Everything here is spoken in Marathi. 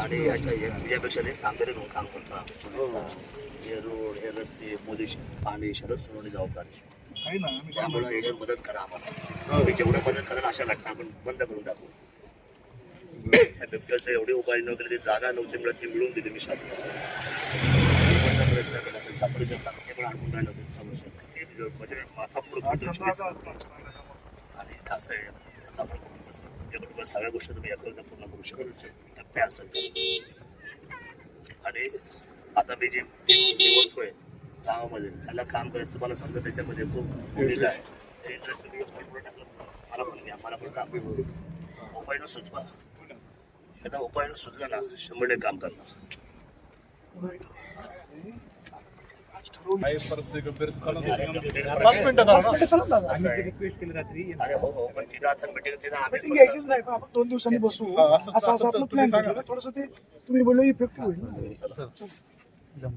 आणि याच्या कामगारी म्हणून काम करतो आम्ही. चोवीस तास हे रोड हे रस्ते मोदी पाणी शरद सोडवणे जबाबदारी त्यामुळं हे मदत करा आम्हाला. तुम्ही जेवढं मदत कराल अशा घटना आपण बंद करून टाकू. बिबट्याचं एवढे उपाय न केले ते जागा नव्हती मिळत ती मिळून दिली मी शासनाला. प्रयत्न केला चांगलं ते पण राहिलं होतं. म्हणजे माथा पुढं आणि असं आहे. आपण त्या सगळ्या गोष्टी तुम्ही यापर्यंत पूर्ण करू शकत. टप्पे असतात आणि आता मी जे निवडतोय गावामध्ये त्याला काम करत तुम्हाला समजा त्याच्यामध्ये खूप भूमिका आहे. त्या इंटरेस्ट तुम्ही भरपूर टाकलं. मला पण घ्या मला पण काम उपायनं सुचवा. एकदा उपायनं सुचला ना शंभर टक्के काम करणार. काही परिस्थिती गंभीर पाच मिनिटं झालं ना? असं आहे. रिक्वेस्ट केली रात्री अरे हो हो मिटिंग घ्यायचीच नाही पण आपण दोन दिवसांनी बसू हा, असं- असं असं असं आपलं तुम्ही प्लॅन सांगा. थोडस ते तुम्ही बोलले इफेक्टिव्ह होईल ना.